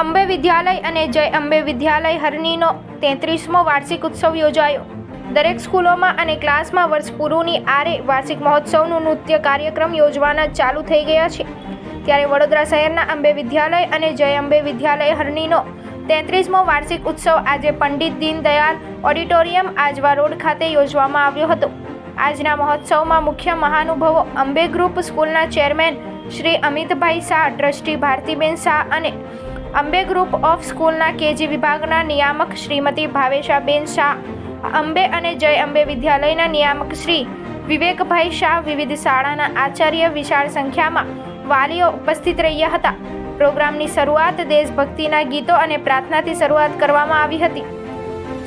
અંબે વિદ્યાલય અને જય અંબે વિદ્યાલય હરણીનો તેત્રીસમો વાર્ષિક ઉત્સવ યોજાયો. દરેક સ્કૂલોમાં અને ક્લાસમાં વર્ષ પૂરુંની આરે વાર્ષિક મહોત્સવનું નૃત્ય કાર્યક્રમ યોજવાના ચાલુ થઈ ગયા છે. ત્યારે વડોદરા શહેરના અંબે વિદ્યાલય અને જય અંબે વિદ્યાલય હરણીનો તેત્રીસમો વાર્ષિક ઉત્સવ આજે પંડિત દીનદયાલ ઓડિટોરિયમ આજવા રોડ ખાતે યોજવામાં આવ્યો હતો. આજના મહોત્સવમાં મુખ્ય મહાનુભાવો અંબે ગ્રુપ સ્કૂલના ચેરમેન શ્રી અમિતભાઈ શાહ, ટ્રસ્ટી ભારતીબેન શાહ અને અંબે ગ્રુપ ઓફ સ્કૂલના કેજી વિભાગના નિયામક શ્રીમતી ભાવેશાબેન શાહ, અંબે અને જય અંબે વિદ્યાલયના નિયામક શ્રી વિવેકભાઈ શાહ વિવિધ શાળાના આચાર્ય વિશાળ સંખ્યામાં વાલીઓ ઉપસ્થિત રહ્યા હતા. પ્રોગ્રામની શરૂઆત દેશભક્તિના ગીતો અને પ્રાર્થનાથી શરૂઆત કરવામાં આવી હતી.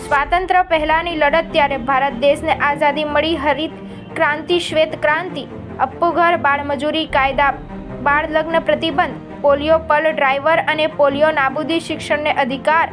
સ્વાતંત્ર્ય પહેલાંની લડત ત્યારે ભારત દેશને આઝાદી મળી, હરિત ક્રાંતિ, શ્વેત ક્રાંતિ અપ્પુઘર બાળમજૂરી, કાયદા બાળ લગ્ન પ્રતિબંધ, પોલિયો પલ ડ્રાઈવર અને પોલિયો નાબૂદી શિક્ષણને અધિકાર,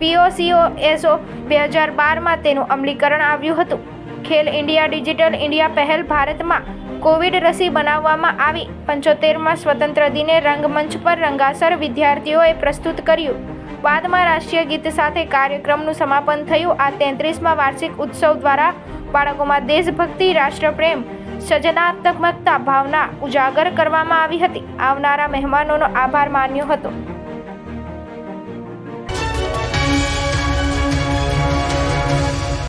પીઓસીઓ એસઓ બે હજાર બારમાં તેનું અમલીકરણ આવ્યું હતું. ખેલ ઇન્ડિયા ડિજિટલ ઇન્ડિયા પહેલ ભારતમાં કોવિડ રસી બનાવવામાં આવી. પંચોતેરમાં સ્વતંત્ર દિને રંગમંચ પર રંગાસર વિદ્યાર્થીઓએ પ્રસ્તુત કર્યું. બાદમાં રાષ્ટ્રીય ગીત સાથે કાર્યક્રમનું સમાપન થયું. આ તેત્રીસમાં વાર્ષિક ઉત્સવ દ્વારા બાળકોમાં દેશભક્તિ, રાષ્ટ્રપ્રેમ સર્જનાત્મકતા ભાવના ઉજાગર કરવામાં આવી હતી. આવનારા મહેમાનોનો આભાર માન્યો હતો.